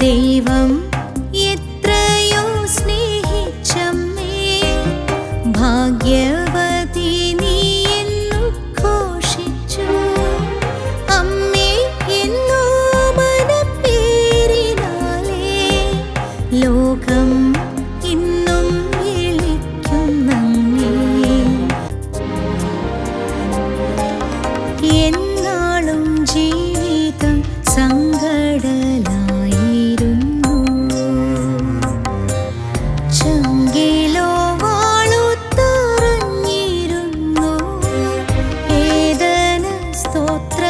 ദൈവം എത്രയോ സ്നേഹിച്ചമ്മേ ഭാഗ്യവതി നീ എന്നു ഘോഷിച്ചു. അമ്മേ എന്നോ മനപ്പേരിനാലേ. ലോകം ഇന്നും స్తోత్ర